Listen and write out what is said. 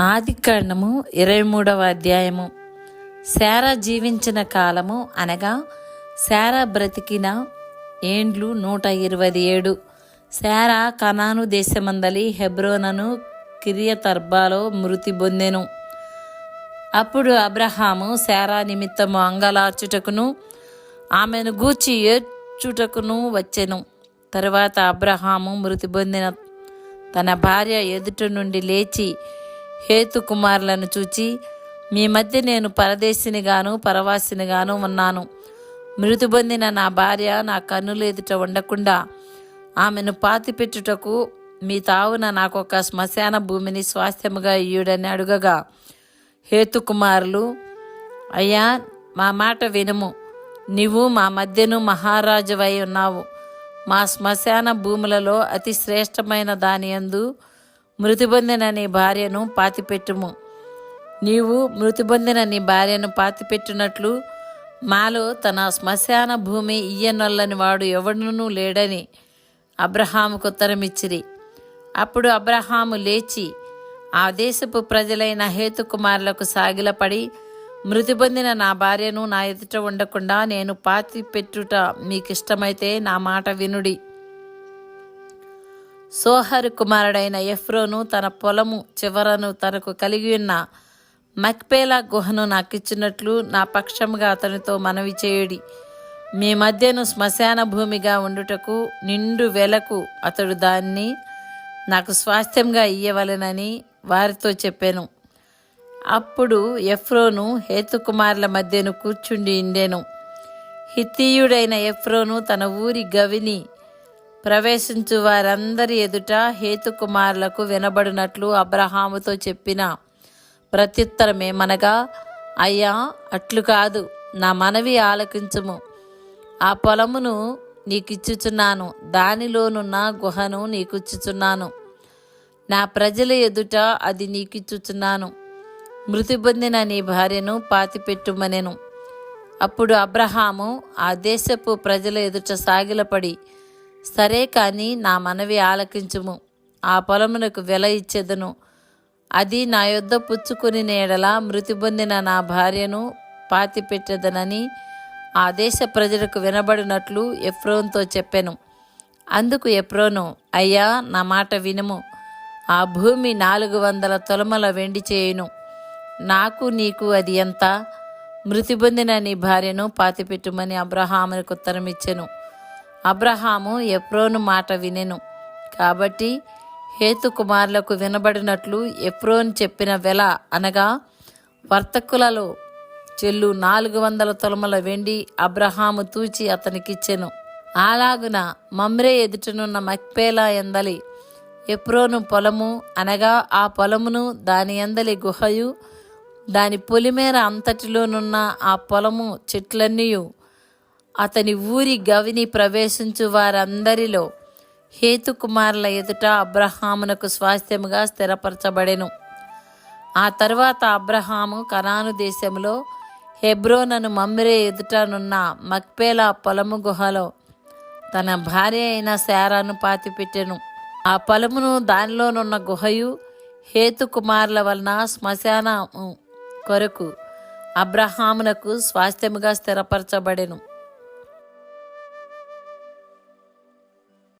ఆదికాండము ఇరవై మూడవ అధ్యాయము. శారా జీవించిన కాలము అనగా శారా బ్రతికిన ఏండ్లు నూట ఇరవై ఏడు. శారా కనాను దేశమందలి హెబ్రోనను కిరియతర్బాలో మృతి పొందెను. అప్పుడు అబ్రహాము శారా నిమిత్తము అంగలార్చుటకును ఆమెను గూర్చి ఏడ్చుటకును వచ్చెను. తరువాత అబ్రహాము మృతి పొందిన తన భార్య ఎదుట నుండి లేచి హేతు కుమారులను చూచి మీ మధ్య నేను పరదేశినిగాను పరవాసినిగాను ఉన్నాను. మృతి పొందిన నా భార్య నా కన్నులు ఎదుట ఉండకుండా ఆమెను పాతిపెట్టుటకు మీ తావున నాకు ఒక శ్మశాన భూమిని స్వాస్థ్యముగా ఇయ్యుడని అడుగగా హేతుకుమారులు అయ్యా మా మాట వినుము. నీవు మా మధ్యను మహారాజువై ఉన్నావు. మా శ్మశాన భూములలో అతి శ్రేష్టమైన దాని యందు మృతిబంధన నీ భార్యను పాతిపెట్టుము. నీవు మృతిబంధన నీ భార్యను పాతిపెట్టినట్లు మాలో తన శ్మశాన భూమి ఇయ్యనొల్లని వాడు ఎవడునూ లేడని అబ్రహాముకు ఉత్తరమిచ్చిరి. అప్పుడు అబ్రహాము లేచి ఆ దేశపు ప్రజలైన హేతుకుమారులకు సాగిలపడి మృతి పొందిన నా భార్యను నా ఎదుట ఉండకుండా నేను పాతి పెట్టుట మీకిష్టమైతే నా మాట వినుడి. సోహరు కుమారుడైన ఎఫ్రోను తన పొలము చివరను తనకు కలిగి ఉన్న మక్పేలా గుహను నాకిచ్చినట్లు నా పక్షముగా అతనితో మనవి చేయుడి. మీ మధ్యను శ్మశాన భూమిగా ఉండుటకు నిండు వెలకు అతడు దాన్ని నాకు స్వాస్థ్యంగా ఇయ్యవలెనని వారితో చెప్పాను. అప్పుడు ఎఫ్రోను హేతుకుమారుల మధ్యను కూర్చుండి ఉండెను హితీయుడైన ఎఫ్రోను తన ఊరి గవిని ప్రవేశించు వారందరి ఎదుట హేతుకుమారులకు వినబడినట్లు అబ్రహాముతో చెప్పిన ప్రత్యుత్తరమేమనగా అయ్యా అట్లు కాదు నా మనవి ఆలకించుము. ఆ పొలమును నీకిచ్చుచున్నాను దానిలోనున్న గుహను నీకిచ్చుచున్నాను. నా ప్రజల ఎదుట అది నీకిచ్చుచున్నాను. మృతి పొందిన నీ భార్యను పాతిపెట్టుమనెను. అప్పుడు అబ్రహాము ఆ దేశపు ప్రజల ఎదుట సాగిలపడి సరే కాని నా మనవి ఆలకించుము. ఆ పొలమునకు వెల ఇచ్చేదను. అది నా యొద్ద పుచ్చుకుని నేడలా మృతి పొందిన నా భార్యను పాతిపెట్టదనని ఆ దేశ ప్రజలకు వినబడినట్లు ఎఫ్రోన్తో చెప్పాను. అందుకు ఎఫ్రోను అయ్యా నా మాట వినము. ఆ భూమి నాలుగు వందల తొలమల వెండి చేయును. నాకు నీకు అది ఎంత? మృతి పొందిన నీ భార్యను పాతిపెట్టుమని అబ్రహామునికి ఉత్తరం ఇచ్చెను అబ్రహాము ఎప్రోను మాట వినెను. కాబట్టి హేతు కుమారులకు వినబడినట్లు ఎప్రోన్ చెప్పిన వెల అనగా వర్తకులలో చెల్లు నాలుగు వందల తొలమల వెండి అబ్రహాము తూచి అతనికిచ్చెను. అలాగున మమ్రే ఎదుటనున్న మక్పేలా ఎందలి ఎప్రోను పొలము అనగా ఆ పొలమును దాని ఎందలి గుహయు దాని పొలిమేర అంతటిలోనున్న ఆ పొలము చెట్లన్నీయు అతని ఊరి గవిని ప్రవేశించు వారందరిలో హేతుకుమారుల ఎదుట అబ్రహామునకు స్వాస్థ్యముగా స్థిరపరచబడెను. ఆ తరువాత అబ్రహాము కనాను దేశంలో హెబ్రోనను మమ్రే ఎదుటనున్న మక్పేలా పొలము గుహలో తన భార్య అయిన శారాను పాతిపెట్టెను. ఆ పొలమును దానిలోనున్న గుహయు హేతు కుమారుల వలన శ్మశానము కొరకు అబ్రహామునకు స్వాస్థ్యముగా స్థిరపరచబడెను.